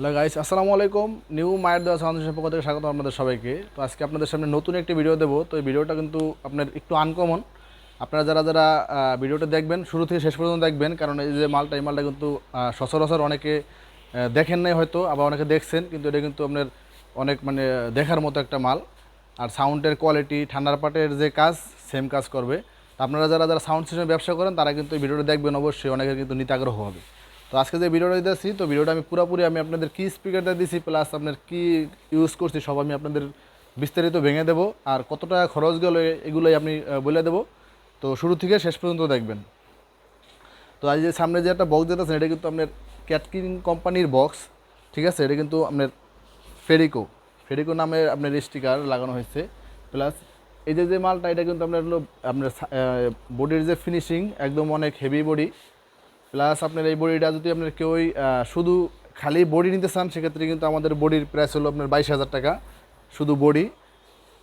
Hello guys আসসালামু আলাইকুম new মায়ের দেওয়া ফাউন্ডেশন পক্ষ থেকে স্বাগত আপনাদের সবাইকে। তো আজকে আপনাদের সামনে নতুন একটি ভিডিও দেবো। তো এই ভিডিওটা কিন্তু আপনার একটু আনকমন আপনারা যারা যারা ভিডিওটা দেখবেন, শুরু থেকে শেষ পর্যন্ত দেখবেন, কারণ এই যে মালটা, এই মালটা কিন্তু সচরাচর অনেকে দেখেন নাই হয়তো, আবার অনেকে দেখছেন, কিন্তু এটা কিন্তু আপনার অনেক মানে দেখার মতো একটা মাল। আর সাউন্ডের কোয়ালিটি ঠান্ডার পাটের যে কাজ সেম কাজ করবে। আপনারা যারা যারা সাউন্ড সিস্টেমে ব্যবসা করেন, তারা কিন্তু এই ভিডিওটা দেখবেন অবশ্যই, অনেকের কিন্তু নিতে আগ্রহ হবে। তো আজকে যে ভিডিওটা দিতেছি তো ভিডিওটা আমি পুরোপুরি আমি আপনাদের কি স্পিকারটা দিছি প্লাস আপনার কি ইউজ করছি সব আমি আপনাদের বিস্তারিত ভেঙে দেবো। আর কত টাকা খরচ গেল এগুলোই আহ, বলে দেবো। তো শুরু থেকে শেষ পর্যন্ত দেখবেন। তো আজ যে সামনে যে একটা বক্স দিতেছেন এটা কিন্তু আপনার ক্যাটকিং কোম্পানির বক্স ঠিক আছে? এটা কিন্তু আপনার ফেরিকো ফেরিকো নামে আপনার স্টিকার লাগানো হয়েছে। প্লাস এই যে যে মালটা এটা কিন্তু আপনার হলো আপনার বডির যে ফিনিশিং একদম অনেক হেভি বডি প্লাস আপনার এই বডিটা যদি আপনার কেউই শুধু খালি বডি নিতে চান, সেক্ষেত্রে কিন্তু আমাদের বডির প্রাইস হলো আপনার বাইশ হাজার টাকা, শুধু বডি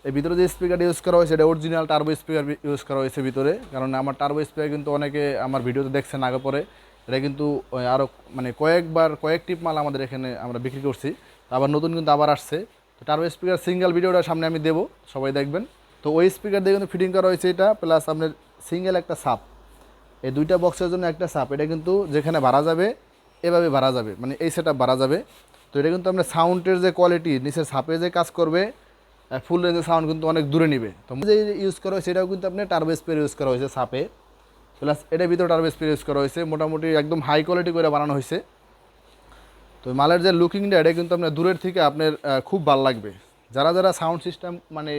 এর ভিতরে যে স্পিকার ইউজ করা হয়েছে, এটা অরিজিনাল টার্বো স্পিকার ইউজ করা হয়েছে ভিতরে। কারণ আমার টার্বো স্পিকার কিন্তু অনেকে আমার ভিডিওতে দেখছেন আগে পরে। এটা কিন্তু আরও মানে কয়েকবার, কয়েক টিপ মাল আমাদের এখানে আমরা বিক্রি করছি। আবার নতুন কিন্তু আবার আসছে। তো টার্বো স্পিকার সিঙ্গেল ভিডিওটা সামনে আমি দেবো, সবাই দেখবেন। তো ওই স্পিকার দিয়ে কিন্তু ফিটিং করা হয়েছে এটা প্লাস আপনার সিঙ্গেল একটা সাপ এই দুইটা বক্সের জন্য একটা সাপ, এটা কিন্তু যেখানে ভাড়া যাবে, এভাবে ভাড়া যাবে মানে এই সেট ভাড়া যাবে। তো এটা কিন্তু আপনার সাউন্ডের যে কোয়ালিটি নিচের সাপে যে কাজ করবে ফুল রেঞ্জের সাউন্ড কিন্তু অনেক দূরে নিবে। তো যে ইউজ করা হয়েছে, এটাও কিন্তু আপনার টার্বো স্পেয়ার ইউজ করা হয়েছে সাপে। প্লাস এটার ভিতরে টার্বো স্পেয়ার ইউজ করা হয়েছে, মোটামুটি একদম হাই কোয়ালিটি করে বানানো হয়েছে। তো মালের যে লুকিংটা এটা কিন্তু আপনার দূরের থেকে আপনার খুব ভালো লাগবে। যারা যারা সাউন্ড সিস্টেম মানে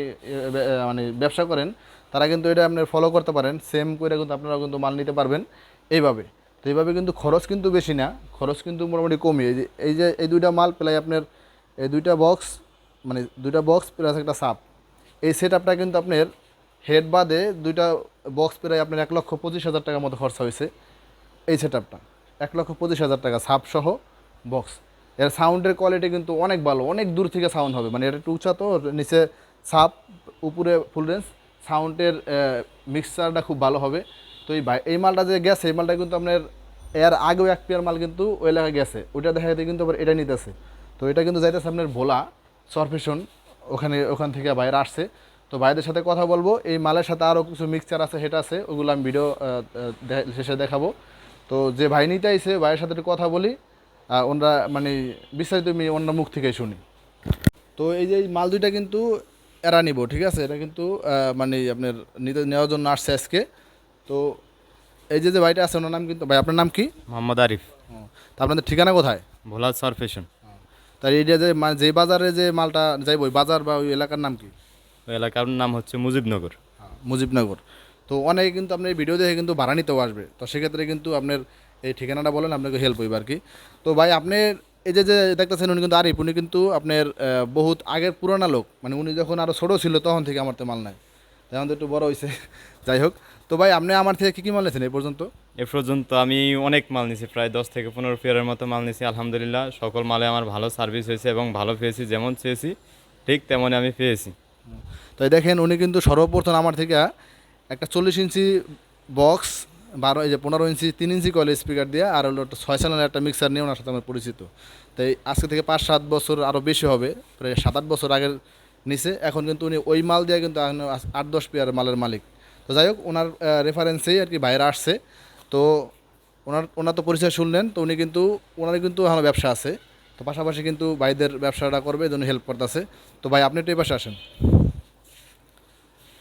মানে ব্যবসা করেন, তারা কিন্তু এটা আপনার ফলো করতে পারেন। সেম করে কিন্তু আপনারা কিন্তু মাল নিতে পারবেন এইভাবে। তো এইভাবে কিন্তু খরচ কিন্তু বেশি না, খরচ কিন্তু মোটামুটি কমই। এই যে এই যে, এই দুইটা মাল প্রায় আপনার, এই দুইটা বক্স মানে দুইটা বক্স প্লাস একটা সাপ। এই সেট আপটা কিন্তু আপনার হেড বাদে দুইটা বক্স প্রায় আপনার এক লক্ষ পঁচিশ হাজার টাকার মতো খরচা হয়েছে। এই সেট আপটা এক লক্ষ পঁচিশ হাজার টাকা সাপ সহ বক্স এর সাউন্ডের কোয়ালিটি কিন্তু অনেক ভালো, অনেক দূর থেকে সাউন্ড হবে। মানে এটা একটু উঁচা তো নিচে সাপ, উপরে ফুল রেঞ্জ সাউন্ডের মিক্সচারটা খুব ভালো হবে। তো এই এই মালটা যে গেছে, এই মালটা কিন্তু আপনার এর আগেও এক পেয়ার মাল কিন্তু ওই এলাকায় গেছে। ওইটা দেখা যেতে কিন্তু আবার এটা নিতেছে। তো এটা কিন্তু যাইতেছে আপনার ভোলা সরফেশন ওখানে, ওখান থেকে বাইরে আসছে। তো ভাইদের সাথে কথা বলব, এই মালের সাথে আরও কিছু মিক্সচার আছে হেটা আছে, ওগুলো আমি ভিডিও শেষে দেখাবো। তো যে ভাই নিতে আইছে, ভাইয়ের সাথে একটু কথা বলি। ওনারা মানে বিস্তারিত আমি অন্য মুখ থেকে শুনি। তো এই যে এই মাল দুইটা কিন্তু এরা নিব ঠিক আছে? এটা কিন্তু মানে আপনার নিতে নেওয়ার জন্য আসছে আজকে। তো এই যে যে ভাইটা আছে ওনার নাম কিন্তু ভাই আপনার নাম কি? মোহাম্মদ আরিফ। তা আপনাদের ঠিকানা কোথায়? ভোলা সারফেশন তাই এইটা যে মানে যে বাজারে যে মালটা যাইব ওই বাজার বা ওই এলাকার নাম কি? ওই এলাকার নাম হচ্ছে মুজিবনগর। মুজিবনগর। তো অনেকে কিন্তু আপনার এই ভিডিও দেখে কিন্তু ভাড়া নিতেও আসবে। তো সেক্ষেত্রে কিন্তু আপনার এই ঠিকানাটা বলেন আপনাকে হেল্প হইবে আর কি তো ভাই আপনি এই যে যে দেখতেছেন উনি কিন্তু আরিফ উনি কিন্তু আপনার বহুত আগের পুরানা লোক। মানে উনি যখন আরও ছোটো ছিল তখন থেকে আমার তো মাল নাই। এখন তো একটু বড় হয়েছে যাই হোক। তো ভাই আপনি আমার থেকে কী কী মাল নিয়েছেন এই পর্যন্ত? এ পর্যন্ত আমি অনেক মাল নিছি প্রায় দশ থেকে পনেরো পেয়ারের মতো মাল নিছি আলহামদুলিল্লাহ। সকল মালে আমার ভালো সার্ভিস হয়েছে এবং ভালো পেয়েছি যেমন চেয়েছি ঠিক তেমনই আমি পেয়েছি। তো দেখেন উনি কিন্তু সর্বপ্রথম আমার থেকে একটা চল্লিশ ইঞ্চি বক্স বারো, এই যে পনেরো ইঞ্চি, তিন ইঞ্চি কয়েল স্পিকার দিয়ে আর হলো ছয় চ্যানেলের একটা মিক্সার নিয়ে ওনার সাথে আমার পরিচিত। তাই আজকে থেকে পাঁচ, সাত বছর আরও বেশি হবে, প্রায় সাত, আট বছর আগের নিচে। এখন কিন্তু উনি ওই মাল দিয়ে কিন্তু এখন আট, দশ পেয়ার মালের মালিক। তো যাই হোক, ওনার রেফারেন্সেই আর কি বাইরে আসছে। তো ওনার ওনার তো পরিচয় শুনলেন, তো উনি কিন্তু ওনার কিন্তু আমার ব্যবসা আছে। তো পাশাপাশি কিন্তু ভাইদের ব্যবসাটা করবে, এই জন্য হেল্প করতেছে। তো ভাই, আপনি একটু এই পাশে আসেন।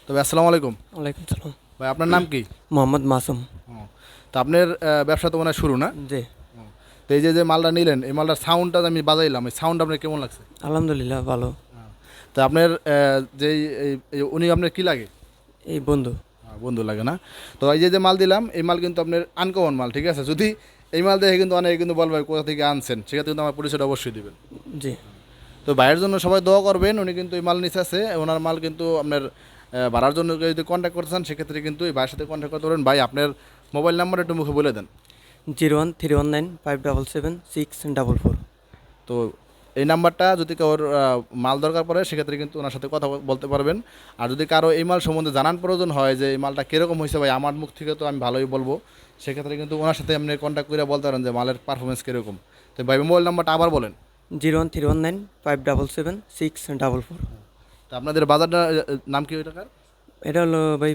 তবে আসসালামু আলাইকুম। ওয়ালাইকুম সালাম ভাই আপনার নাম কি? মোহাম্মদ মাসুম। তো আপনার ব্যবসা তো মনে শুরু না? জি। তো এই যে যে মালটা নিলেন এই মালটার সাউন্ডটা আমি বাজাইলাম এই সাউন্ড আপনার কেমন লাগছে? আলহামদুলিল্লাহ ভালো। তো আপনার এই উনি আপনার কি লাগে? এই বন্ধু। বন্ধু লাগে না। তো এই যে যে মাল দিলাম এই মাল কিন্তু আপনার আনকমন মাল ঠিক আছে? যদি এই মাল দেখে কিন্তু অনেকে কিন্তু বলবে কোথা থেকে আনছেন? সেক্ষেত্রে কিন্তু আমার পরিচয়টা অবশ্যই দিবেন। জি। তো ভাইয়ের জন্য সবাই দোয়া করবেন উনি কিন্তু এই মাল নিচে আছে ওনার মাল কিন্তু আপনার ভাড়ার জন্য যদি কন্ট্যাক্ট করতে চান সেক্ষেত্রে কিন্তু এই ভাইয়ের সাথে কন্ট্যাক্ট করতে পারেন। ভাই আপনার মোবাইল নাম্বার একটু মুখে বলে দেন। Zero one three one nine five double seven six double four. তো এই নাম্বারটা যদি কারোর মাল দরকার পড়ে সেক্ষেত্রে কিন্তু ওনার সাথে কথা বলতে পারবেন। আর যদি কারও এই মাল সম্বন্ধে জানার প্রয়োজন হয় যে এই মালটা কীরকম হয়েছে ভাই আমার মুখ থেকে তো আমি ভালোই বলব। সেক্ষেত্রে কিন্তু ওনার সাথে আপনি কন্ট্যাক্ট করে বলতে পারেন যে মালের পারফরমেন্স কীরকম। তো ভাই মোবাইল নাম্বারটা আবার বলেন। Zero one three one nine five double seven six double four. তো আপনাদের বাজারটা নাম কি ওই টাকার এটা হলো ভাই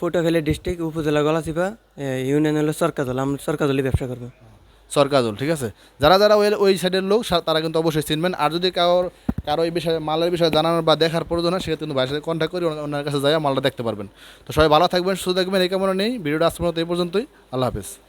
পটুয়াখালী ডিস্ট্রিক্ট উপজেলা গলাচিপা ইউনিয়ন হলো সরকাজল আমরা সরকারদলে ব্যবসা করব। সরকাজল ঠিক আছে? যারা যারা ওই ওই সাইডের লোক তারা কিন্তু অবশ্যই চিনবেন। আর যদি কারোর কারও এই বিষয়ে মালের বিষয়ে জানানোর বা দেখার প্রয়োজন হয় সেক্ষেত্রে কিন্তু ভাইয়ের সাথে কন্ট্যাক্ট করে ওনার- কাছে যাই মালটা দেখতে পারবেন। তো সবাই ভালো থাকবেন সুস্থ থাকবেন এই কামনা নেই ভিডিওটা আজকের মতো এই পর্যন্তই। আল্লাহ হাফেজ।